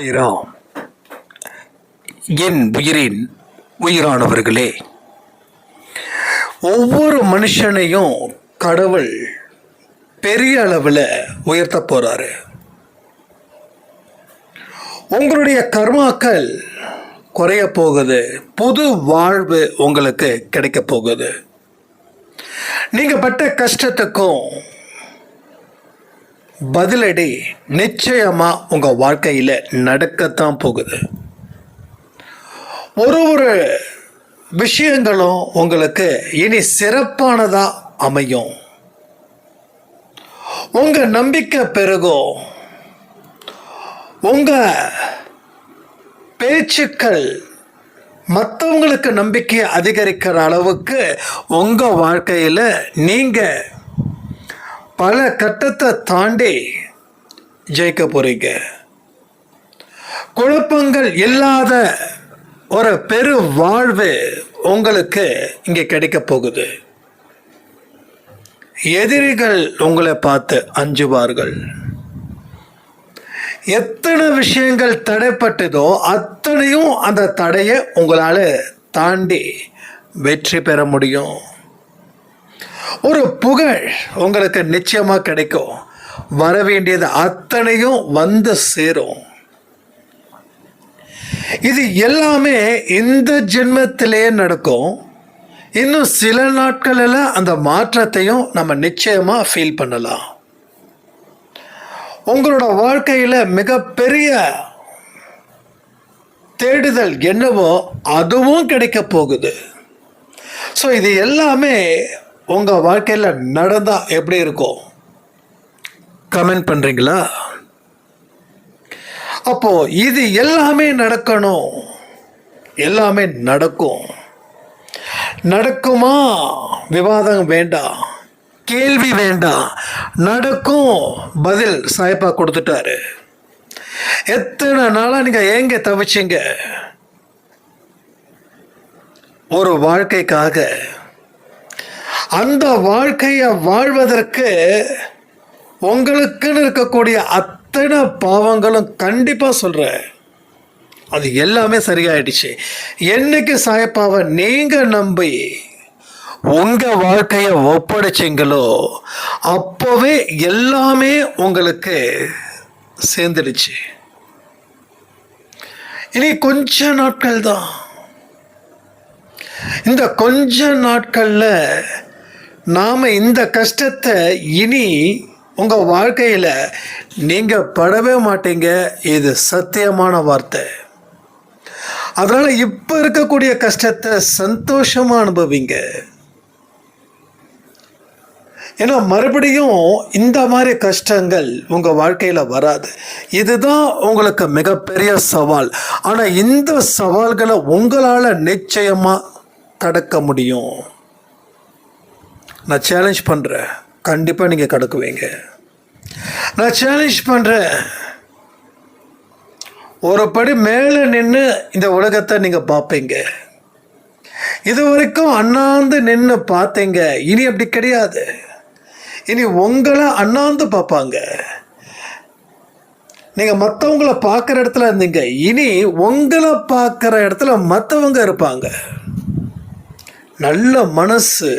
ஸ்ரீராம் என் உயிரின் உயிரானவர்களே ஒவ்வொரு மனுஷனையும் கடவுள் பெரிய அளவில் உயர்த்த போறாரு. உங்களுடைய கர்மாக்கள் குறைய போகுது புது வாழ்வு உங்களுக்கு கிடைக்க போகுது. நீங்கள் பட்ட கஷ்டத்துக்கும் பதிலடி நிச்சயமாக உங்கள் வாழ்க்கையில் நடக்கத்தான் போகுது. ஒரு ஒரு விஷயங்களும் உங்களுக்கு இனி சிறப்பானதாக அமையும். உங்கள் நம்பிக்கை பெருகும். உங்கள் பேச்சுக்கள் மற்றவங்களுக்கு நம்பிக்கையை அதிகரிக்கிற அளவுக்கு உங்கள் வாழ்க்கையில் நீங்கள் பல கட்டத்தை தாண்டி ஜெயிக்க போறீங்க. குழப்பங்கள் இல்லாத ஒரு பெரு வாழ்வு உங்களுக்கு இங்கே கிடைக்க போகுது. எதிரிகள் உங்களை பார்த்து அஞ்சுவார்கள். எத்தனை விஷயங்கள் தடைப்பட்டதோ அத்தனையும் அந்த தடையை உங்களால் தாண்டி வெற்றி பெற முடியும். ஒரு புகழ் உங்களுக்கு நிச்சயமா கிடைக்கும். வர வேண்டியது அத்தனையும் வந்து சேரும். இது எல்லாமே இந்த ஜென்மத்திலே நடக்கும். இன்னும் சில நாட்களில் அந்த மாற்றத்தையும் நம்ம நிச்சயமா ஃபீல் பண்ணலாம். உங்களோட வாழ்க்கையில் மிகப்பெரிய தேடுதல் என்னவோ அதுவும் கிடைக்க போகுது. ஸோ இது எல்லாமே உங்கள் வாழ்க்கையில் நடந்தால் எப்படி இருக்கும்? கமெண்ட் பண்ணுறீங்களா அப்போது இது எல்லாமே நடக்கணும். எல்லாமே நடக்கும். நடக்குமா? விவாதம் வேண்டாம். கேள்வி வேண்டாம். நடக்கும். பதில் சாய்ப்பா கொடுத்துட்டாரு. எத்தனை நாளாக நீங்கள் ஏங்க தவிச்சிங்க? ஒரு வாழ்க்கைக்காக அந்த வாழ்க்கையை வாழ்வதற்கு உங்களுக்குன்னு இருக்கக்கூடிய அத்தனை பாவங்களும் கண்டிப்பாக சொல்கிறேன் அது எல்லாமே சரியாயிடுச்சு. என்னைக்கு சாயப்பாவை நீங்கள் நம்பி உங்கள் வாழ்க்கையை ஒப்படைச்சிங்களோ அப்போவே எல்லாமே உங்களுக்கு சேர்ந்துடுச்சு. இனி கொஞ்ச நாட்கள் தான் இந்த கொஞ்ச நாட்களில் நாம் இந்த கஷ்டத்தை இனி உங்கள் வாழ்க்கையில் நீங்கள் படவே மாட்டீங்க. இது சத்தியமான வார்த்தை. அதனால் இப்போ இருக்கக்கூடிய கஷ்டத்தை சந்தோஷமாக அனுபவிங்க. ஏன்னா மறுபடியும் இந்த மாதிரி கஷ்டங்கள் உங்கள் வாழ்க்கையில் வராது. இதுதான் உங்களுக்கு மிகப்பெரிய சவால். ஆனால் இந்த சவால்களை உங்களால் நிச்சயமாக கடக்க முடியும். நான் சேலஞ்ச் பண்ணுறேன் கண்டிப்பாக நீங்கள் கடக்குவீங்க. நான் சேலஞ்ச் பண்ணுறேன் ஒரு படி மேலே நின்று இந்த உலகத்தை நீங்கள் பார்ப்பீங்க. இது வரைக்கும் அண்ணாந்து நின்று பார்த்தீங்க. இனி அப்படி கிடையாது. இனி உங்களை அண்ணாந்து பார்ப்பாங்க. நீங்கள் மற்றவங்கள பார்க்குற இடத்துல இருந்தீங்க. இனி உங்களை பார்க்குற இடத்துல மற்றவங்க இருப்பாங்க. நல்ல மனசு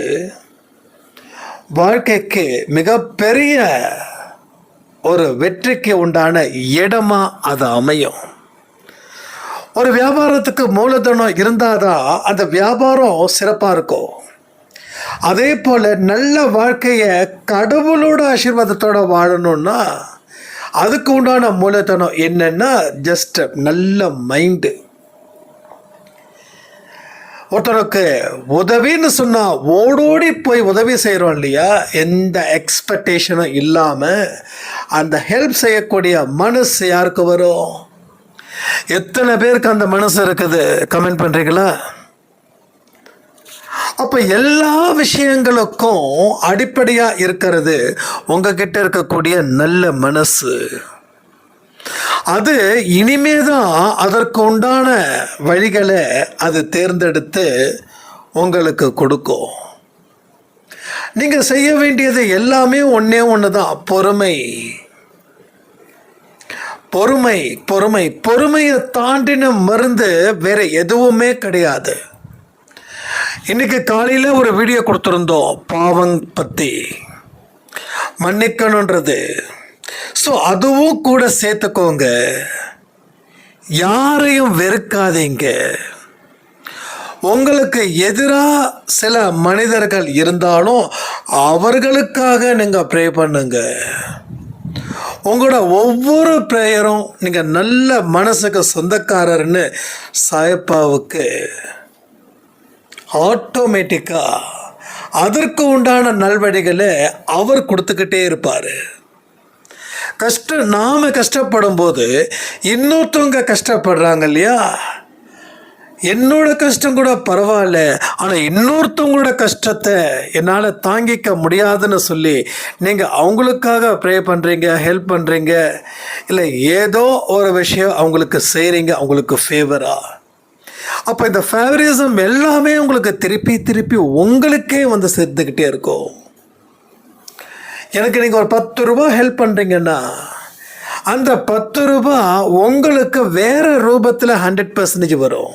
வாழ்க்கைக்கு மிகப்பெரிய ஒரு வெற்றிக்கு உண்டான இடமா அது அமையும். ஒரு வியாபாரத்துக்கு மூலதனம் இருந்தாதான் அந்த வியாபாரம் சிறப்பாக இருக்கும். அதே போல் நல்ல வாழ்க்கையை கடவுளோட ஆசீர்வாதத்தோட வாழணும்னா அதுக்கு உண்டான மூலதனம் என்னென்னா ஜஸ்ட் நல்ல மைண்டு ஒருத்தனுக்கு உதவின்னு சொன்னால் ஓடோடி போய் உதவி செய்கிறோம் இல்லையா? எந்த எக்ஸ்பெக்டேஷனும் இல்லாமல் அந்த ஹெல்ப் செய்யக்கூடிய மனசு யாருக்கு வரும்? எத்தனை பேருக்கு அந்த மனசு இருக்குது? கமெண்ட் பண்ணுறீங்களா அப்போ எல்லா விஷயங்களுக்கும் அடிப்படையாக இருக்கிறது உங்ககிட்ட இருக்கக்கூடிய நல்ல மனசு. அது இனிமே தான் அதற்கு உண்டான வழிகளை அது தேர்ந்தெடுத்து உங்களுக்கு கொடுக்கும். நீங்கள் செய்ய வேண்டியது எல்லாமே ஒன்றே ஒன்று தான் பொறுமை. பொறுமை பொறுமை. பொறுமையை தாண்டின மருந்து வேற எதுவுமே கிடையாது. இன்னைக்கு காலையில் ஒரு வீடியோ கொடுத்துருந்தோம் பாவம் பற்றி மன்னிக்கணுன்றது ஸோ அதுவும் கூட சேர்த்துக்கோங்க. யாரையும் வெறுக்காதீங்க. உங்களுக்கு எதிராக சில மனிதர்கள் இருந்தாலும் அவர்களுக்காக நீங்கள் ப்ரே பண்ணுங்க. உங்களோட ஒவ்வொரு ப்ரேயரும் நீங்கள் நல்ல மனசுக்கு சொந்தக்காரர்னு சாயப்பாவுக்கு ஆட்டோமேட்டிக்காக அதற்கு உண்டான நல்வழிகளை அவர் கொடுத்துக்கிட்டே இருப்பார். கஷ்டம் நாம் கஷ்டப்படும் போது இன்னொருத்தவங்க கஷ்டப்படுறாங்க இல்லையா? என்னோட கஷ்டம் கூட பரவாயில்ல ஆனால் இன்னொருத்தவங்களோட கஷ்டத்தை என்னால் தாங்கிக்க முடியாதுன்னு சொல்லி நீங்கள் அவங்களுக்காக ப்ரே பண்ணுறீங்க ஹெல்ப் பண்ணுறீங்க இல்லை ஏதோ ஒரு விஷயம் அவங்களுக்கு செய்கிறீங்க அவங்களுக்கு ஃபேவராக அப்போ இந்த ஃபேவரிசம் எல்லாமே உங்களுக்கு திருப்பி திருப்பி உங்களுக்கே வந்து சேர்ந்துக்கிட்டே இருக்கும். எனக்கு நீங்கள் ஒரு பத்து ரூபா ஹெல்ப் பண்ணுறீங்கன்னா அந்த பத்து ரூபா உங்களுக்கு வேறு ரூபத்தில் ஹண்ட்ரட் பர்சன்டேஜ் வரும்.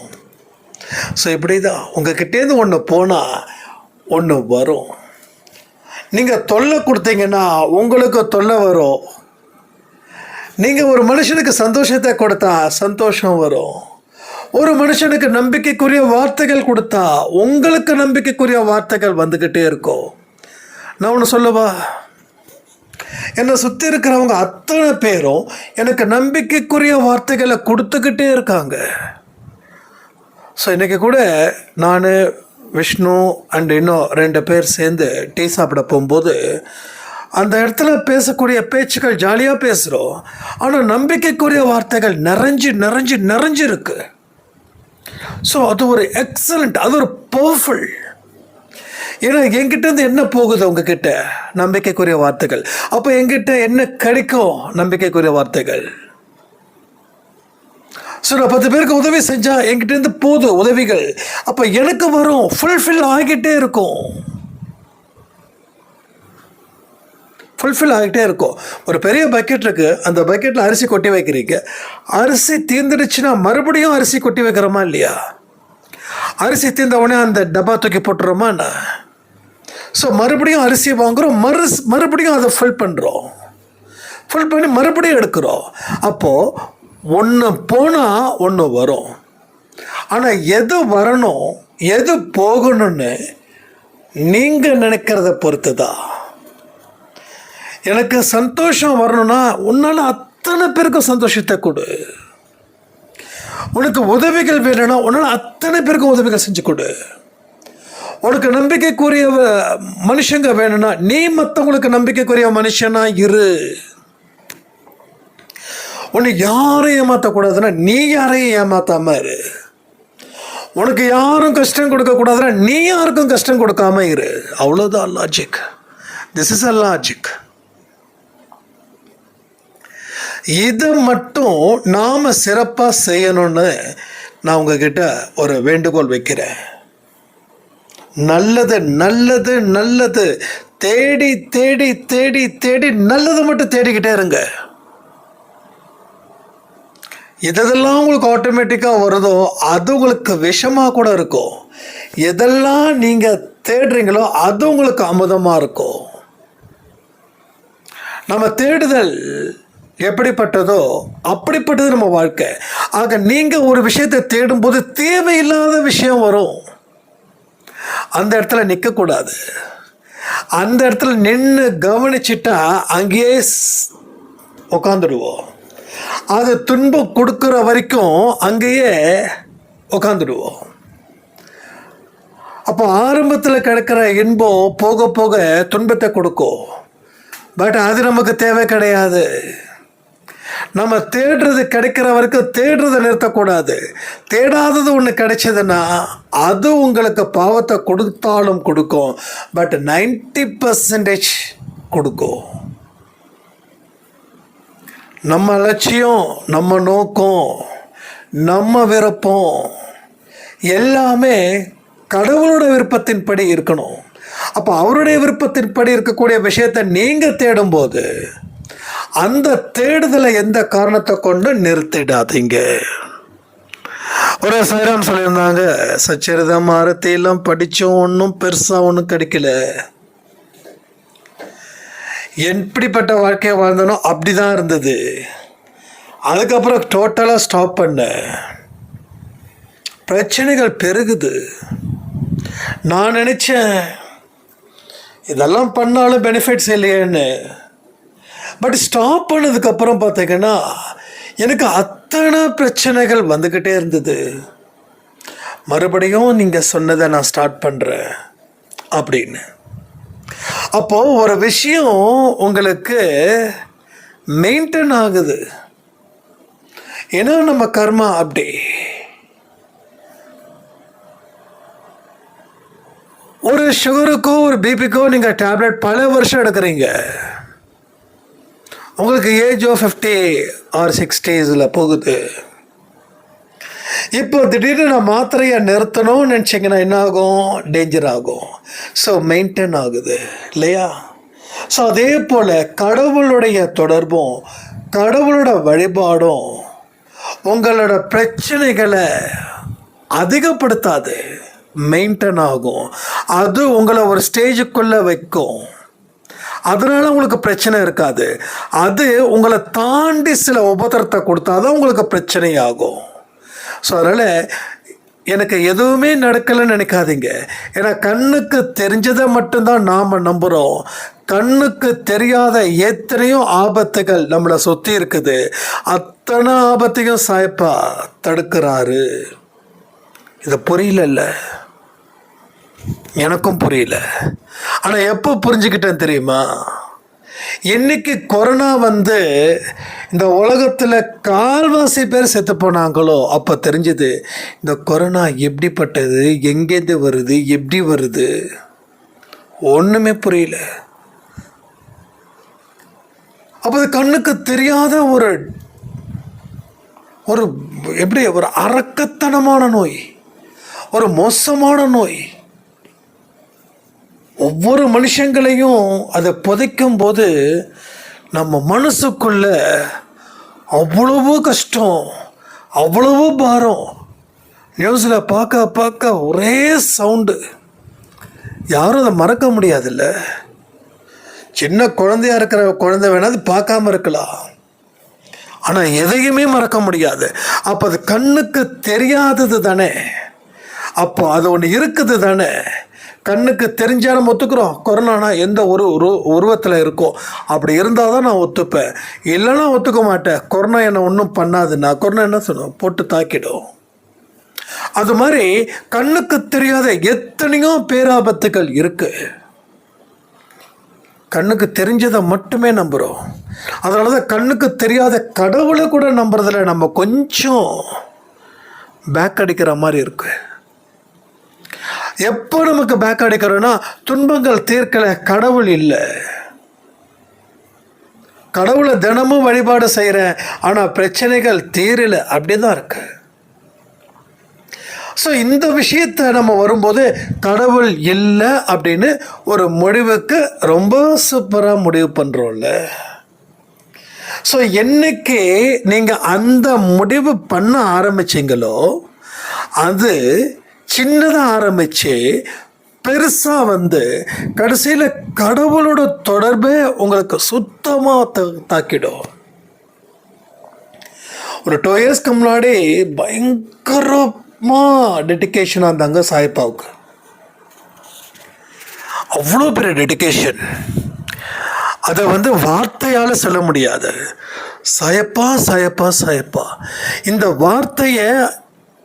ஸோ இப்படி தான் உங்ககிட்டேருந்து ஒன்று போனால் ஒன்று வரும். நீங்கள் தொல்லை கொடுத்தீங்கன்னா உங்களுக்கு தொல்லை வரும். நீங்கள் ஒரு மனுஷனுக்கு சந்தோஷத்தை கொடுத்தா சந்தோஷம் வரும். ஒரு மனுஷனுக்கு நம்பிக்கைக்குரிய வார்த்தைகள் கொடுத்தா உங்களுக்கு நம்பிக்கைக்குரிய வார்த்தைகள் வந்துக்கிட்டே இருக்கும். நான் ஒன்று சொல்லவா? என்னை சுற்றி இருக்கிறவங்க அத்தனை பேரும் எனக்கு நம்பிக்கைக்குரிய வார்த்தைகளை கொடுத்துக்கிட்டே இருக்காங்க. ஸோ இன்றைக்கி கூட நான் விஷ்ணு அண்ட் இன்னும் ரெண்டு பேர் சேர்ந்து டீ சாப்பிட போகும்போது அந்த இடத்துல பேசக்கூடிய பேச்சுக்கள் ஜாலியாக பேசுகிறோம் ஆனால் நம்பிக்கைக்குரிய வார்த்தைகள் நிறைஞ்சு நிறைஞ்சு நிறைஞ்சிருக்கு. ஸோ அது ஒரு எக்ஸலண்ட் அது ஒரு பவர்ஃபுல் ஏன்னா எங்கிட்டேருந்து என்ன போகுது உங்ககிட்ட? நம்பிக்கைக்குரிய வார்த்தைகள். அப்போ என்கிட்ட என்ன கிடைக்கும்? நம்பிக்கைக்குரிய வார்த்தைகள். ஸோ நான் பத்து பேருக்கு உதவி செஞ்சால் என்கிட்டேருந்து போதும் உதவிகள். அப்போ எனக்கு வரும் ஃபுல்ஃபில் ஆகிட்டே இருக்கும். ஃபுல்ஃபில் ஆகிட்டே இருக்கும். ஒரு பெரிய பக்கெட் இருக்குது அந்த பக்கெட்டில் அரிசி கொட்டி வைக்கிறீங்க. அரிசி தீர்ந்துடுச்சுன்னா மறுபடியும் அரிசி கொட்டி வைக்கிறோமா இல்லையா? அரிசி தீர்ந்த உடனே அந்த டப்பா தூக்கி போட்டுறோமா என்ன? ஸோ மறுபடியும் அரிசி வாங்குகிறோம் மறு மறுபடியும் அதை ஃபில் பண்ணுறோம் ஃபில் பண்ணி மறுபடியும் எடுக்கிறோம். அப்போது ஒன்று போனால் ஒன்று வரும். ஆனால் எது வரணும் எது போகணும்னு நீங்கள் நினைக்கிறத பொறுத்து தான் எனக்கு சந்தோஷம் வரணும்னா உன்னால் அத்தனை பேருக்கும் சந்தோஷத்தை கொடு. உனக்கு உதவிகள் வேணும்னா உன்னால் அத்தனை பேருக்கும் உதவிகள் செஞ்சு கொடு. உனக்கு நம்பிக்கைக்குரிய மனுஷங்க வேணும்னா நீ மற்றவங்களுக்கு நம்பிக்கைக்குரிய மனுஷனா இரு. உன்னை யாரையும் ஏமாற்றக்கூடாதுன்னா நீ யாரையும் ஏமாத்தாம இரு. உனக்கு யாரும் கஷ்டம் கொடுக்கக்கூடாதுன்னா நீ யாருக்கும் கஷ்டம் கொடுக்காம இரு. அவ்வளோதான் logic this is a logic இதை மட்டும் நாம் சிறப்பாக செய்யணும்னு நான் உங்ககிட்ட ஒரு வேண்டுகோள் வைக்கிறேன். நல்லது நல்லது நல்லது. தேடி தேடி தேடி தேடி நல்லது மட்டும் தேடிக்கிட்டே இருங்க. எதெல்லாம் உங்களுக்கு ஆட்டோமேட்டிக்காக வருதோ அது உங்களுக்கு விஷமாக கூட இருக்கும். எதெல்லாம் நீங்கள் தேடுறீங்களோ அது உங்களுக்கு அமுதமாக இருக்கும். நம்ம தேடுதல் எப்படிப்பட்டதோ அப்படிப்பட்டது நம்ம வாழ்க்கை. ஆக நீங்கள் ஒரு விஷயத்தை தேடும்போது தேவையில்லாத விஷயம் வரும். அந்த இடத்துல நிற்கக்கூடாது அந்த இடத்துல நின்று கவனிச்சிட்டா அங்கேயே உக்காந்துடுவோம். அது துன்பம் கொடுக்குற வரைக்கும் அங்கேயே உக்காந்துடுவோம். அப்போ ஆரம்பத்தில் கிடைக்கிற இன்பம் போக போக துன்பத்தை கொடுக்கும். பட் அது நமக்கு தேவை கிடையாது. நம்ம தேடுறது கிடைக்கிற வரைக்கும் தேடுறதை நிறுத்தக்கூடாது. தேடாதது ஒன்று கிடைச்சதுன்னா அது உங்களுக்கு பாவத்தை கொடுத்தாலும் கொடுக்கும். பட் நைன்டி பர்சன்டேஜ் கொடுக்கும். நம்ம லட்சியம் நம்ம நோக்கம் நம்ம விருப்பம் எல்லாமே கடவுளோட விருப்பத்தின்படி இருக்கணும். அப்போ அவருடைய விருப்பத்தின்படி இருக்கக்கூடிய விஷயத்தை நீங்கள் தேடும்போது அந்த தேடுதலை எந்த காரணத்தை கொண்டு நிறுத்திடாதீங்க. ஒரு சைராம் சொல்லியிருந்தாங்க சச்சரிதம் ஆரத்தையெல்லாம் படித்தோம் ஒன்றும் பெருசாக ஒன்றும் கிடைக்கல. எப்படிப்பட்ட வாழ்க்கையை வாழ்ந்தனோ அப்படி தான் இருந்தது. அதுக்கப்புறம் டோட்டலாக ஸ்டாப் பண்ணேன் பிரச்சனைகள் பெருகுது. நான் நினச்சேன் இதெல்லாம் பண்ணாலும் பெனிஃபிட்ஸ் இல்லையேன்னு. பட் ஸ்டாப் பண்ணதுக்கப்புறம் பார்த்தீங்கன்னா எனக்கு அத்தனை பிரச்சனைகள் வந்துக்கிட்டே இருந்தது. மறுபடியும் நீங்கள் சொன்னதை நான் ஸ்டார்ட் பண்ணுறேன் அப்படின்னு. அப்போது ஒரு விஷயம் உங்களுக்கு மெயின்டைன் ஆகுது. ஏன்னா நம்ம கர்மா அப்படி. ஒரு சுகருக்கோ ஒரு பிபிக்கோ நீங்கள் டேப்லெட் பல வருஷம் எடுக்கிறீங்க. உங்களுக்கு ஏஜ் ஆஃப் ஃபிஃப்டி ஆர் சிக்ஸ்டீஸில் போகுது. இப்போ திடீர்னு நான் மாத்திரையை நிறுத்தணும்னு நினச்சிங்கன்னா என்ன ஆகும்? டேஞ்சர் ஆகும். ஸோ மெயின்டைன் ஆகுது. இல்லையா? ஸோ அதே போல் கடவுளுடைய தொடர்பும் கடவுளோட வழிபாடும் உங்களோட பிரச்சனைகளை அதிகப்படுத்தாது. மெயின்டைன் ஆகும். அது உங்களை ஒரு ஸ்டேஜுக்குள்ளே வைக்கும். அதனால உங்களுக்கு பிரச்சனை இருக்காது. அது உங்களை தாண்டி சில உபதரத்தை கொடுத்தாதான் உங்களுக்கு பிரச்சனை ஆகும் ஸோ அதனால் எனக்கு எதுவுமே நடக்கலைன்னு நினைக்காதீங்க. ஏன்னா கண்ணுக்கு தெரிஞ்சதை மட்டும்தான் நாம் நம்புகிறோம் கண்ணுக்கு தெரியாத எத்தனையோ ஆபத்துகள் நம்மளை சுற்றி இருக்குது. அத்தனை ஆபத்தையும் சாய்ப்பா தடுக்கிறாரு. இதை புரியலல்ல. எனக்கும் புரியல. ஆனால் எப்போ புரிஞ்சுக்கிட்டேன் தெரியுமா? என்னைக்கு கொரோனா வந்து இந்த உலகத்தில் கால்வாசி பேர் செத்து போனாங்களோ அப்போ தெரிஞ்சது இந்த கொரோனா எப்படிப்பட்டது எங்கேருந்து வருது எப்படி வருது? ஒன்றுமே புரியல. அப்போ அது கண்ணுக்கு தெரியாத ஒரு ஒரு எப்படி ஒரு அரக்கத்தனமான நோய் ஒரு மோசமான நோய். ஒவ்வொரு மனுஷங்களையும் அதை புதைக்கும் போது நம்ம மனசுக்குள்ள அவ்வளவு கஷ்டம் அவ்வளவு பாரம். நியூஸில் பார்க்க பார்க்க ஒரே சவுண்டு யாரும் அதை மறக்க முடியாதுல்ல. சின்ன குழந்தையா இருக்கிற குழந்தை வேணாது பார்க்காம இருக்கலாம். ஆனால் எதையுமே மறக்க முடியாது. அப்போ அது கண்ணுக்கு தெரியாதது தானே. அப்போ அது ஒன்று இருக்குது தானே கண்ணுக்கு தெரிஞ்சால் நம்ம ஒத்துக்கிறோம். கொரோனானா எந்த ஒரு உரு உருவத்தில் இருக்கோ. அப்படி இருந்தால் தான் நான் ஒத்துப்பேன். இல்லைன்னா ஒத்துக்க மாட்டேன். கொரோனா என்னை ஒன்றும் பண்ணாதுன்னா கொரோனா என்ன சொல்லுவோம் போட்டு தாக்கிடும். அது மாதிரி கண்ணுக்கு தெரியாத எத்தனையோ பேராபத்துகள் இருக்கு. கண்ணுக்கு தெரிஞ்சதை மட்டுமே நம்புகிறோம் அதனால தான் கண்ணுக்கு தெரியாத கடவுளை கூட நம்புறதில் நம்ம கொஞ்சம் பேக் அடிக்கிற மாதிரி இருக்குது எப்போ நமக்கு பேக் அடிக்கிறோன்னா துன்பங்கள் தீர்க்கலை கடவுள் இல்லை. கடவுளை தினமும் வழிபாடு செய்கிறேன் ஆனால் பிரச்சனைகள் தீரல அப்படி தான் இருக்கு. ஸோ இந்த விஷயத்தை நம்ம வரும்போது கடவுள் இல்லை அப்படின்னு ஒரு முடிவுக்கு ரொம்ப சூப்பராக முடிவு பண்ணுறோம்ல ஸோ என்னைக்கு நீங்கள் அந்த முடிவு பண்ண ஆரம்பிச்சிங்களோ அது சின்னதாக ஆரம்பித்து பெருசாக வந்து கடைசியில் கடவுளோட தொடர்பே உங்களுக்கு சுத்தமாக தாக்கிடும். ஒரு டூ இயர்ஸ்க்கு முன்னாடி பயங்கரமாக டெடிக்கேஷனாக இருந்தாங்க சாய்பாவுக்கு அவ்வளோ பெரிய டெடிக்கேஷன் அதை வந்து வார்த்தையால் சொல்ல முடியாது. சாயப்பா சாயப்பா சாயப்பா. இந்த வார்த்தையை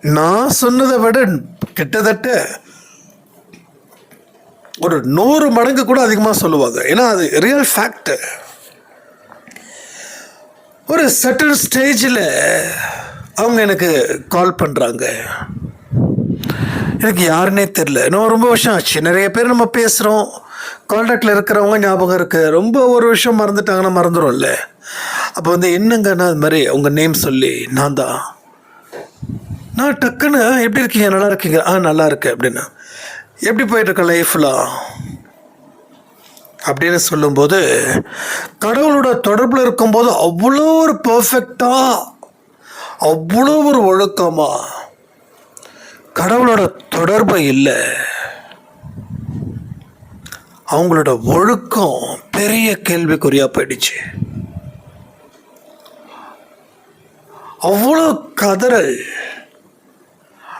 நான் சொன்னதை விட கிட்டத்தட்ட ஒரு நூறு மடங்கு கூட அதிகமாக சொல்லுவாங்க. ஏன்னா அது ரியல் ஃபேக்ட் ஒரு சட்டன் ஸ்டேஜில் அவங்க எனக்கு கால் பண்ணுறாங்க எனக்கு யாருன்னே தெரில இன்னும் ரொம்ப வருஷம் ஆச்சு. நிறைய பேர் நம்ம பேசுகிறோம் கான்டாக்டில் இருக்கிறவங்க ஞாபகம் இருக்குது ரொம்ப ஒரு விஷயம் மறந்துட்டாங்கன்னா மறந்துடும்ல அப்போ வந்து என்னங்கன்னா அது மாதிரி உங்கள் நேம் சொல்லி நான் தான் நான் டக்குன்னு எப்படி இருக்கீங்க? நல்லா இருக்கீங்க? ஆ நல்லா இருக்கு அப்படின்னா. எப்படி போயிட்டுருக்க லைஃப்லாம் அப்படின்னு சொல்லும்போது கடவுளோட தொடர்பில் இருக்கும்போது அவ்வளோ ஒரு பர்ஃபெக்டாக அவ்வளோ ஒரு ஒழுக்கமாக கடவுளோட தொடர்பு இல்லை. அவங்களோட ஒழுக்கம் பெரிய கேள்விக்குறியாக போயிடுச்சு. அவ்வளோ கதறல்.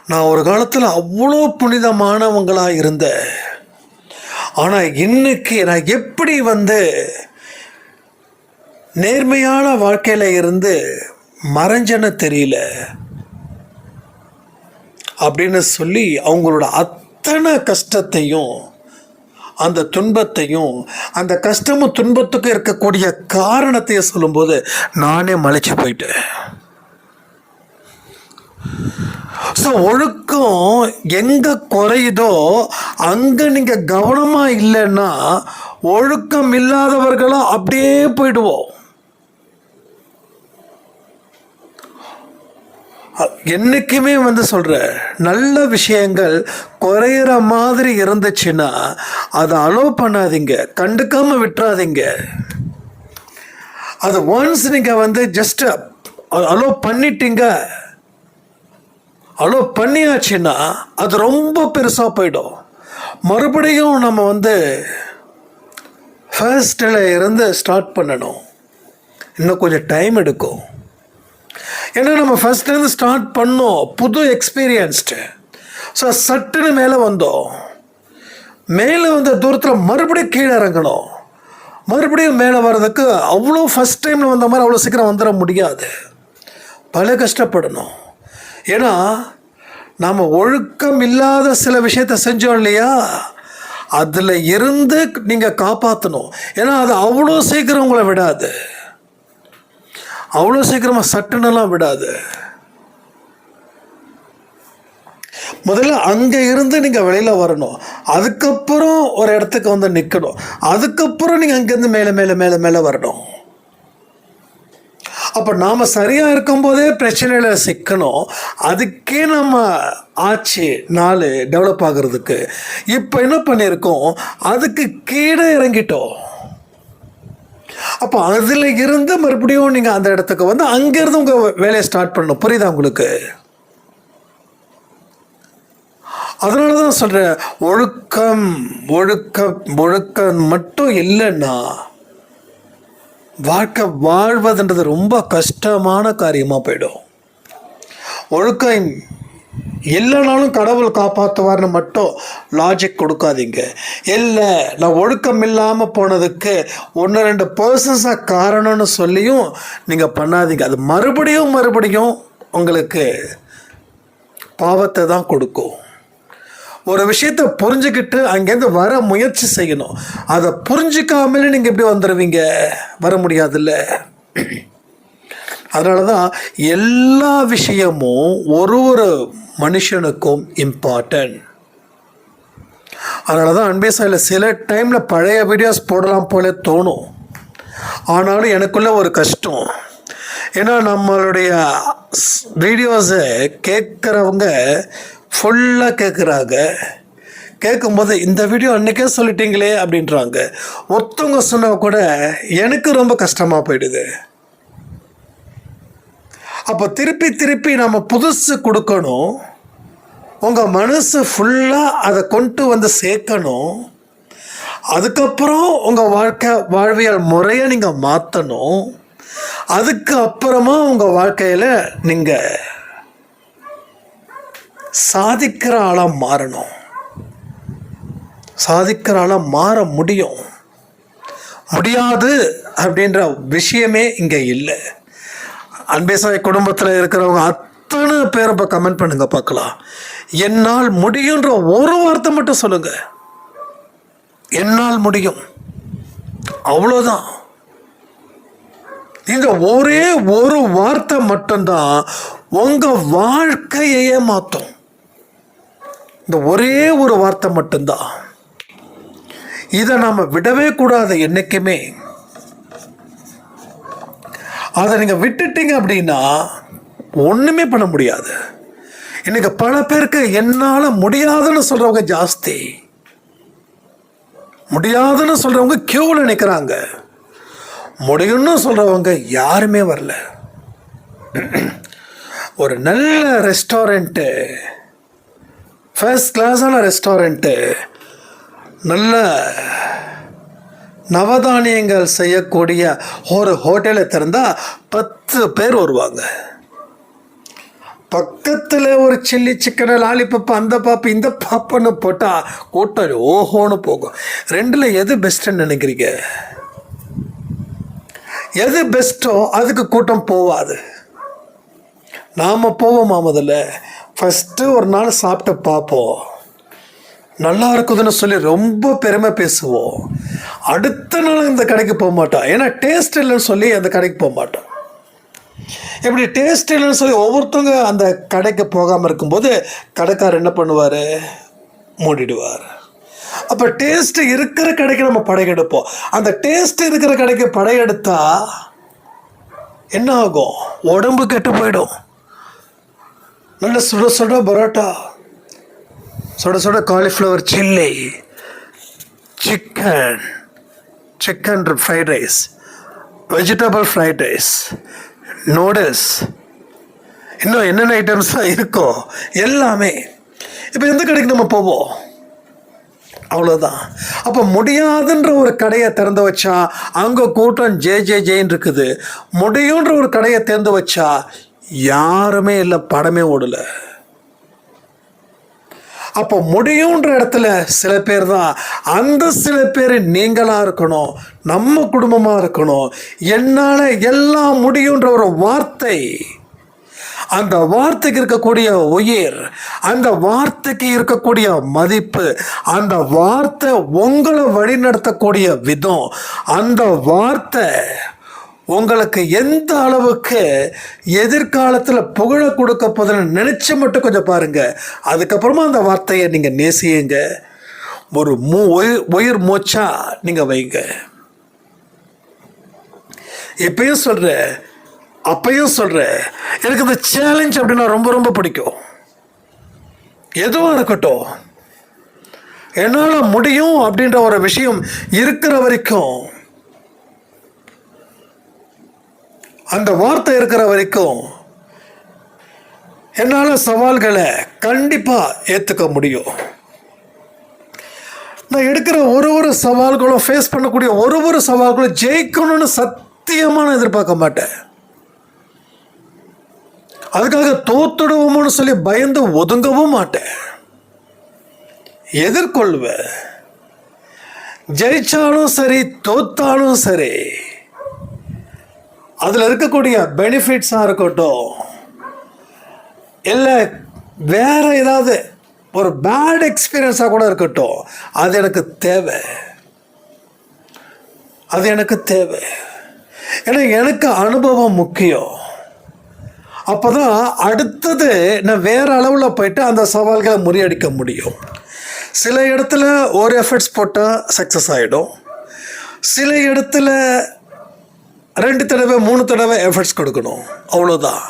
நான் ஒரு காலத்தில் அவ்வளோ புனிதமானவங்களாக இருந்தேன் ஆனால் இன்னைக்கு நான் எப்படி வந்து நேர்மையான வாழ்க்கையில் இருந்து மறைஞ்சன்னு தெரியல. அப்படின்னு சொல்லி அவங்களோட அத்தனை கஷ்டத்தையும் அந்த துன்பத்தையும் அந்த கஷ்டமும் துன்பத்துக்கும் இருக்கக்கூடிய காரணத்தையும் சொல்லும்போது நானே மலைச்சு போயிட்டேன். ஸோ ஒழுக்கம் எங்கே குறையுதோ அங்கே நீங்கள் கவனமாக இல்லைன்னா ஒழுக்கம் இல்லாதவர்களாக அப்படியே போயிடுவோம். என்றைக்குமே வந்து சொல்கிற நல்ல விஷயங்கள் குறையிற மாதிரி இருந்துச்சுன்னா அதை அலோவ் பண்ணாதீங்க கண்டுக்காமல் விட்டுறாதீங்க. அது ஒன்ஸ் நீங்கள் வந்து ஜஸ்ட் அலோவ் பண்ணிட்டீங்க அலோ பண்ணியாச்சுன்னா அது ரொம்ப பெருசாக போயிடும். மறுபடியும் நம்ம வந்து ஃபர்ஸ்டில் இருந்து ஸ்டார்ட் பண்ணணும். இன்னும் கொஞ்சம் டைம் எடுக்கும். ஏன்னா நம்ம ஃபஸ்ட்லேருந்து ஸ்டார்ட் பண்ணோம் புது எக்ஸ்பீரியன்ஸ்டு ஸோ சட்டுன்னு மேலே வந்தோம். மேலே வந்த தூரத்தில் மறுபடியும் கீழே இறங்கணும். மறுபடியும் மேலே வர்றதுக்கு அவ்வளோ ஃபஸ்ட் டைமில் வந்த மாதிரி அவ்வளோ சீக்கிரம் வந்துட முடியாது. பல கஷ்டப்படணும். ஏன்னா நாம் ஒழுக்கம் இல்லாத சில விஷயத்த செஞ்சோம் இல்லையா? அதில் இருந்து நீங்கள் காப்பாற்றணும் ஏன்னா அது அவ்வளோ சீக்கிரம் உங்களை விடாது. அவ்வளோ சீக்கிரமாக சட்டுன்னெல்லாம் விடாது. முதல்ல அங்கே இருந்து நீங்கள் வெளியில் வரணும். அதுக்கப்புறம் ஒரு இடத்துக்கு வந்து நிற்கணும் அதுக்கப்புறம் நீங்கள் அங்கேருந்து மேலே மேலே மேலே மேலே வரணும். அப்போ நாம் சரியாக இருக்கும்போதே பிரச்சனையில் சிக்கணும். அதுக்கே நம்ம ஆச்சு நாள் டெவலப் ஆகுறதுக்கு. இப்போ என்ன பண்ணியிருக்கோம் அதுக்கு கீழே இறங்கிட்டோம். அப்போ அதில் இருந்து மறுபடியும் நீங்கள் அந்த இடத்துக்கு வந்து அங்கேருந்து உங்கள் வேலையை ஸ்டார்ட் பண்ணணும். புரியுதா உங்களுக்கு? அதனால தான் சொல்கிறேன் ஒழுக்கம் ஒழுக்கம் ஒழுக்கம் மட்டும் இல்லைன்னா வாழ்க்கை வாழ்வதுன்றது ரொம்ப கஷ்டமான காரியமாக போயிடும். ஒழுக்கம் இல்லைனாலும் கடவுள் காப்பாற்றுவார்னு மட்டும் லாஜிக் கொடுக்காதீங்க. இல்லை நான் ஒழுக்கம் இல்லாமல் போனதுக்கு ஒன்று ரெண்டு பர்சன்ஸாக காரணம்னு சொல்லியும் நீங்கள் பண்ணாதீங்க. அது மறுபடியும் மறுபடியும் உங்களுக்கு பாவத்தை தான் கொடுக்கும். ஒரு விஷயத்தை புரிஞ்சுக்கிட்டு அங்கேருந்து வர முயற்சி செய்யணும். அதை புரிஞ்சிக்காமலே நீங்கள் எப்படி வந்துடுவீங்க வர முடியாதுல்ல. அதனால தான் எல்லா விஷயமும் ஒரு ஒரு மனுஷனுக்கும் இம்பார்ட்டன்ட் அதனால தான் அன்பே சாயில் சில டைமில் பழைய வீடியோஸ் போடலாம் போல தோணும். ஆனாலும் எனக்குள்ள ஒரு கஷ்டம். ஏன்னா நம்மளுடைய வீடியோஸை கேட்குறவங்க ஃபுல்லாக கேட்குறாங்க கேட்கும்போது இந்த வீடியோ அன்றைக்கே சொல்லிட்டீங்களே அப்படின்றாங்க. ஒருத்தவங்க சொன்னால் கூட எனக்கு ரொம்ப கஷ்டமாக போயிடுது. அப்போ திருப்பி திருப்பி நம்ம புதுசு கொடுக்கணும். உங்கள் மனசு ஃபுல்லாக அதை கொண்டு வந்து சேர்க்கணும். அதுக்கப்புறம் உங்கள் வாழ்க்கை வாழ்வியல் முறையை நீங்கள் மாற்றணும் அதுக்கு அப்புறமா உங்கள் வாழ்க்கையில் நீங்கள் சாதிக்கிற ஆளாக மாறணும். சாதிக்கிற ஆளாக மாற முடியும். முடியாது அப்படின்ற விஷயமே இங்கே இல்லை. அன்பேசாய் குடும்பத்தில் இருக்கிறவங்க அத்தனை பேர் இப்போ கமெண்ட் பண்ணுங்க பார்க்கலாம். என்னால் முடியுன்ற ஒரு வார்த்தை மட்டும் சொல்லுங்க. என்னால் முடியும். அவ்வளோதான் இந்த ஒரே ஒரு வார்த்தை மட்டும்தான் உங்கள் வாழ்க்கையே மாற்றும் இந்த ஒரே ஒரு வார்த்தை மட்டும்தான். இதை நாம் விடவே கூடாது என்றைக்குமே அதை நீங்கள் விட்டுட்டீங்க அப்படின்னா ஒன்றுமே பண்ண முடியாது. இன்னைக்கு பல பேருக்கு என்னால் முடியாதுன்னு சொல்கிறவங்க ஜாஸ்தி. முடியாதுன்னு சொல்கிறவங்க கியூவில் நிற்கிறாங்க முடியும்னு சொல்கிறவங்க யாருமே வரல. ஒரு நல்ல ரெஸ்டாரண்ட்டு ஃபர்ஸ்ட் கிளாஸான ரெஸ்டாரண்ட்டு நல்ல நவதானியங்கள் செய்யக்கூடிய ஒரு ஹோட்டலை திறந்தால் பத்து பேர் வருவாங்க. பக்கத்தில் ஒரு சில்லி சிக்கனை லாலிபப் அந்த பாப்பு இந்த பாப்புன்னு போட்டால் கூட்டம் ஓஹோன்னு போகும். ரெண்டில் எது பெஸ்ட்டுன்னு நினைக்கிறீங்க? எது பெஸ்ட்டோ அதுக்கு கூட்டம் போவாது. நாம் போவோமா முதல்ல? ஃபஸ்ட்டு ஒரு நாள் சாப்பிட்டு பார்ப்போம். நல்லா இருக்குதுன்னு சொல்லி ரொம்ப பெருமை பேசுவோம். அடுத்த நாள் இந்த கடைக்கு போக மாட்டோம். ஏன்னா டேஸ்ட் இல்லைன்னு சொல்லி அந்த கடைக்கு போக மாட்டோம். இப்படி டேஸ்ட் இல்லைன்னு சொல்லி ஒவ்வொருத்தவங்க அந்த கடைக்கு போகாமல் இருக்கும்போது கடைக்காரர் என்ன பண்ணுவார்? மூடிடுவார். அப்போ டேஸ்ட் இருக்கிற கடைக்கு நம்ம படையெடுப்போம் அந்த டேஸ்ட் இருக்கிற கடைக்கு படையெடுத்தா என்ன ஆகும்? உடம்பு கெட்டு போயிடும். நல்ல சுட சுட பரோட்டா. சுட சுட cauliflower chilli chicken chicken fried rice vegetable fried rice noodles இன்னும் என்னென்ன ஐட்டம்ஸ்லாம் இருக்கோ எல்லாமே இப்போ எந்த கடைக்கு நம்ம போவோம்? அவ்வளோதான் அப்போ முடியாதுன்ற ஒரு கடையை திறந்து வச்சா அங்கே கூட்டம் ஜே ஜே ஜேன்னு இருக்குது. முடியுன்ற ஒரு கடையை திறந்து வச்சா யாருமே இல்லை படமே ஓடலை. அப்போ முடியுன்ற இடத்துல சில பேர் தான் அந்த சில பேர் நீங்களாக இருக்கணும் நம்ம குடும்பமாக இருக்கணும் என்னால் எல்லாம் முடியுன்ற ஒரு வார்த்தை. அந்த வார்த்தைக்கு இருக்கக்கூடிய உயிர் அந்த வார்த்தைக்கு இருக்கக்கூடிய மதிப்பு அந்த வார்த்தை உங்களை வழிநடத்தக்கூடிய விதம் அந்த வார்த்தை உங்களுக்கு எந்த அளவுக்கு எதிர்காலத்தில் புகழ கொடுக்க போதுன்னு நினச்சி மட்டும் கொஞ்சம் பாருங்கள் அதுக்கப்புறமா அந்த வார்த்தையை நீங்கள் நேசியுங்க. ஒரு மூ உயிர் உயிர் மூச்சா நீங்கள் வைங்க. எப்பயும் சொல்கிறேன் அப்பையும் சொல்கிறேன் எனக்கு இந்த சேலஞ்ச் அப்படின்னா ரொம்ப ரொம்ப பிடிக்கும். எதுவும் இருக்கட்டும். என்னால் முடியும் அப்படின்ற ஒரு விஷயம் இருக்கிற வரைக்கும் அந்த வார்த்தை இருக்கிற வரைக்கும் என்னால் சவால்களை கண்டிப்பாக ஏற்றுக்க முடியும். நான் எடுக்கிற ஒரு ஒரு சவால்களும் ஃபேஸ் பண்ணக்கூடிய ஒரு ஒரு சவால்களும் ஜெயிக்கணும்னு சத்தியமாக நான் எதிர்பார்க்க மாட்டேன். அதுக்காக தோத்துடுவோம்னு சொல்லி பயந்து ஒதுங்கவும் மாட்டேன். எதிர்கொள்வேன். ஜெயிச்சாலும் சரி தோத்தாலும் சரி அதில் இருக்கக்கூடிய பெனிஃபிட்ஸாக இருக்கட்டும். இல்லை வேற ஏதாவது ஒரு பேட் எக்ஸ்பீரியன்ஸாக கூட இருக்கட்டும். அது எனக்கு தேவை. அது எனக்கு தேவை. ஏன்னா எனக்கு அனுபவம் முக்கியம். அப்போ தான் அடுத்தது நான் வேறு அளவில் போயிட்டு அந்த சவால்களை முறியடிக்க முடியும். சில இடத்துல ஒரு எஃபர்ட்ஸ் போட்டால் சக்ஸஸ் ஆகிடும் சில இடத்துல ரெண்டு தடவை மூணு தடவை எஃபர்ட்ஸ் கொடுக்கணும். அவ்வளோதான்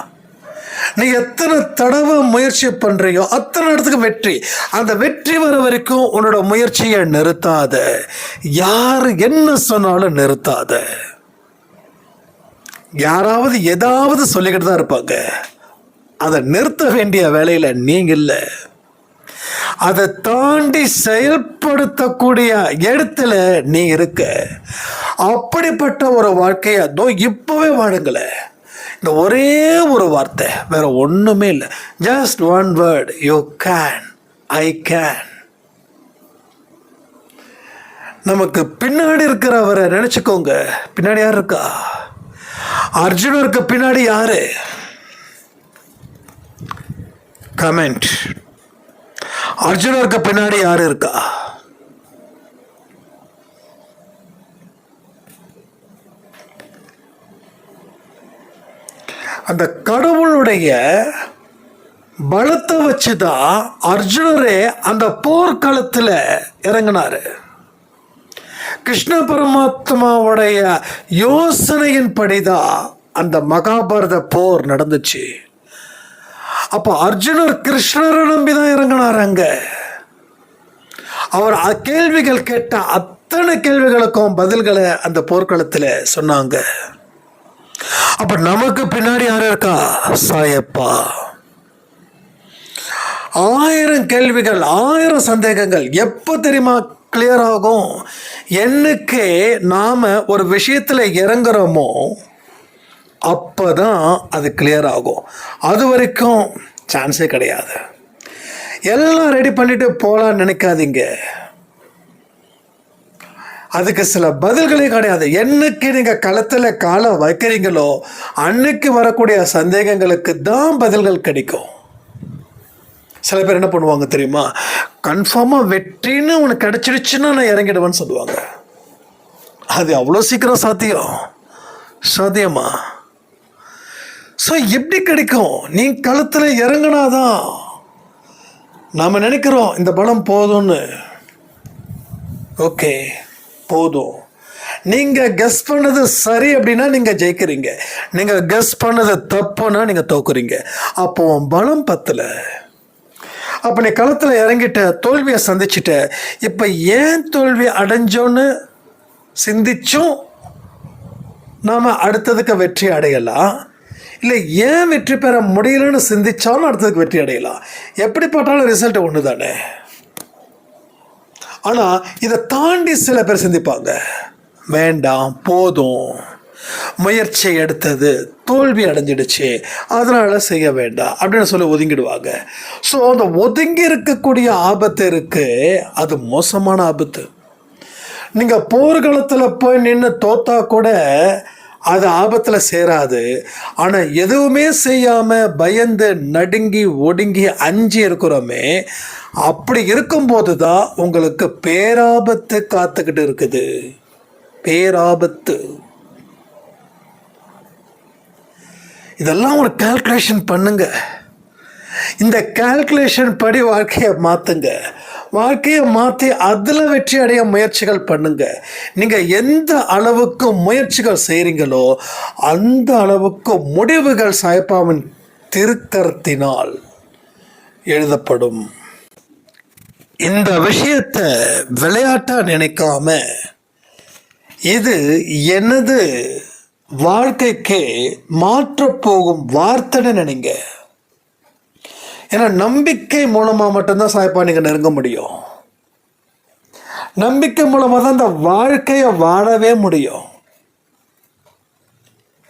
நீ எத்தனை தடவை முயற்சி பண்ணுறியோ அத்தனை இடத்துக்கு வெற்றி. அந்த வெற்றி வர வரைக்கும் உன்னோட முயற்சியை நிறுத்தாத. யார் என்ன சொன்னாலும் நிறுத்தாத. யாராவது ஏதாவது சொல்லிக்கிட்டு தான் இருப்பாங்க. அதை நிறுத்த வேண்டிய வேலையில் நீங்கள் இல்லை. அதை தாண்டி செயல்படுத்தக்கூடிய இடத்துல நீ இருக்க. அப்படிப்பட்ட ஒரு வாழ்க்கையை அதோ இப்போவே வாழுங்களேன் இந்த ஒரே ஒரு வார்த்தை வேற ஒன்றுமே இல்லை. Just one word you can I can நமக்கு பின்னாடி இருக்கிறவரை நினச்சிக்கோங்க. பின்னாடி யார் இருக்கா? அர்ஜுனருக்கு பின்னாடி யாரு? கமெண்ட் அர்ஜுனருக்கு பின்னாடி யாரு இருக்கா? அந்த கடவுளுடைய பலத்தை வச்சு தான் அர்ஜுனரே அந்த போர்க்களத்தில் இறங்கினார். கிருஷ்ண பரமாத்மாவுடைய யோசனையின்படி தான் அந்த மகாபாரத போர் நடந்துச்சு. அப்போ அர்ஜுனர் கிருஷ்ணரை நம்பி தான் இறங்கினார் அங்கே. அவர் கேள்விகள் கேட்ட அத்தனை கேள்விகளுக்கும் பதில்களை அந்த போர்க்களத்தில் சொன்னாங்க. அப்ப நமக்கு பின்னாடி யார் இருக்கா? சாயப்பா. ஆயிரம் கேள்விகள் ஆயிரம் சந்தேகங்கள். எப்போ தெரியுமா கிளியர் ஆகும்? என்னைக்கு நாம் ஒரு விஷயத்தில் இறங்குறோமோ அப்போ தான் அது கிளியர் ஆகும். அது வரைக்கும் சான்ஸே கிடையாது. எல்லாம் ரெடி பண்ணிவிட்டு போகலான்னு நினைக்காதீங்க. அதுக்கு சில பதில்களே கிடையாது. என்னைக்கு நீங்கள் களத்தில் காலை வைக்கிறீங்களோ அன்னைக்கு வரக்கூடிய சந்தேகங்களுக்கு தான் பதில்கள் கிடைக்கும். சில பேர் என்ன பண்ணுவாங்க தெரியுமா? கன்ஃபார்மாக வெற்றின்னு உனக்கு கிடச்சிடுச்சுன்னா நான் இறங்கிடுவேன்னு சொல்லுவாங்க. அது அவ்வளோ சீக்கிரம் சாத்தியம். சாத்தியமா? ஸோ எப்படி கிடைக்கும்? நீ களத்தில் இறங்கினாதான் நாம் நினைக்கிறோம் இந்த பலம் போதும்னு. ஓகே போதும். நீங்கள் கெஸ் பண்ணது சரி அப்படின்னா நீங்கள் ஜெயிக்கிறீங்க. நீங்கள் கெஸ் பண்ணது தப்புன்னா நீங்கள் தோக்குறீங்க. அப்போ பலம் பத்தலை. அப்போ நீ களத்தில் இறங்கிட்ட தோல்வியை சந்திச்சிட்ட இப்போ ஏன் தோல்வி அடைஞ்சோன்னு சிந்திச்சும் நாம் அடுத்ததுக்கு வெற்றி அடையலாம். இல்லை ஏன் வெற்றி பெற முடியலன்னு சிந்திச்சாலும் அடுத்ததுக்கு வெற்றி அடையலாம். எப்படி பார்த்தாலும் ரிசல்ட் ஒன்று தானே ஆனால் இதை தாண்டி சில பேர் சிந்திப்பாங்க. வேண்டாம் போதும். முயற்சி எடுத்தது தோல்வி அடைஞ்சிடுச்சு. அதனால் செய்ய வேண்டாம் அப்படின்னு சொல்லி ஒதுங்கிடுவாங்க. ஸோ அந்த ஒதுங்கி இருக்கக்கூடிய ஆபத்து இருக்கு. அது மோசமான ஆபத்து. நீங்கள் போர்க்களத்தில் போய் நின்று தோத்தா கூட அது ஆபத்தில் சேராது. ஆனால் எதுவுமே செய்யாமல் பயந்து நடுங்கி ஒடுங்கி அஞ்சு இருக்கிறோமே அப்படி இருக்கும்போது தான் உங்களுக்கு பேராபத்து காத்துக்கிட்டு இருக்குது. பேராபத்து. இதெல்லாம் ஒரு கால்குலேஷன் பண்ணுங்கள் இந்த கால்குலேஷன் படி வாழ்க்கையை மாற்றுங்க வாழ்க்கையை மாற்றி அதில் வெற்றி அடைய முயற்சிகள் பண்ணுங்க. நீங்கள் எந்த அளவுக்கு முயற்சிகள் செய்கிறீங்களோ அந்த அளவுக்கு முடிவுகள் சாய்ப்பாவின் திருக்கரத்தினால் எழுதப்படும். இந்த விஷயத்தை விளையாட்டாக நினைக்காம இது எனது வாழ்க்கைக்கு மாற்றப்போகும் வார்த்தைன்னு நினைங்க. ஏன்னா நம்பிக்கை மூலமாக மட்டும்தான் சாய்ப்பா நீங்கள் நெருங்க முடியும். நம்பிக்கை மூலமாக தான் இந்த வாழ்க்கையை வாழவே முடியும்.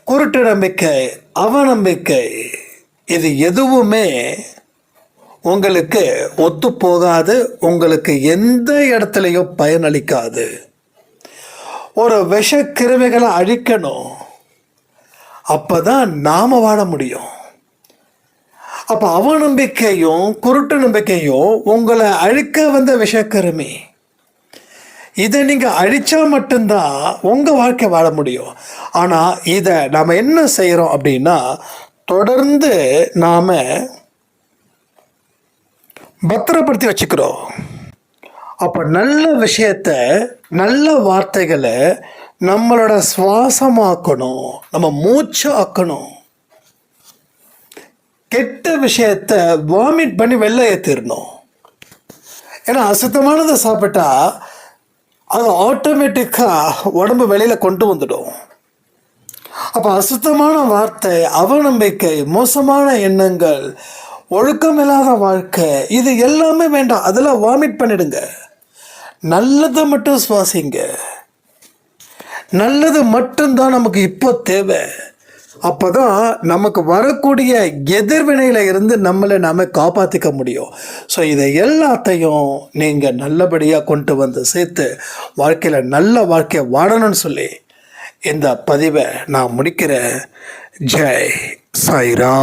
குருட்டு நம்பிக்கை அவநம்பிக்கை இது எதுவுமே உங்களுக்கு ஒத்து போகாது உங்களுக்கு எந்த இடத்துலையும் பயனளிக்காது ஒரு விஷ கிருமிகளை அழிக்கணும். அப்போ தான் நாம் வாழ முடியும். அப்போ அவநம்பிக்கையும் குருட்டு நம்பிக்கையும் உங்களை அழிக்க வந்த விஷக்கருமி. இதை நீங்கள் அழிச்சா மட்டும்தான் உங்கள் வாழ்க்கை வாழ முடியும். ஆனால் இதை நாம் என்ன செய்கிறோம் அப்படின்னா தொடர்ந்து நாம் பத்திரப்படுத்தி வச்சுக்கிறோம். அப்போ நல்ல விஷயத்த நல்ல வார்த்தைகளை நம்மளோட சுவாசமாக்கணும் நம்ம மூச்சு ஆக்கணும். கெட்ட விஷயத்த வாமிட் பண்ணி வெளில ஏற்றிடணும் ஏன்னா அசுத்தமானதை சாப்பிட்டா அது ஆட்டோமேட்டிக்காக உடம்பு வெளியில் கொண்டு வந்துடும். அப்போ அசுத்தமான வார்த்தை அவநம்பிக்கை மோசமான எண்ணங்கள் ஒழுக்கமில்லாத வாழ்க்கை இது எல்லாமே வேண்டாம். அதெல்லாம் வாமிட் பண்ணிடுங்க. நல்லதை மட்டும் சுவாசிங்க. நல்லது மட்டும்தான் நமக்கு இப்போ தேவை. அப்போ தான் நமக்கு வரக்கூடிய எதிர்வினையில் இருந்து நம்மளை நாம் காப்பாற்றிக்க முடியும். ஸோ இதை எல்லாத்தையும் நீங்கள் நல்லபடியாக கொண்டு வந்து சேர்த்து வாழ்க்கையில் நல்ல வாழ்க்கையை வாழணும்னு சொல்லி இந்த பதிவை நான் முடிக்கிறேன். ஜெய் சாய்ரா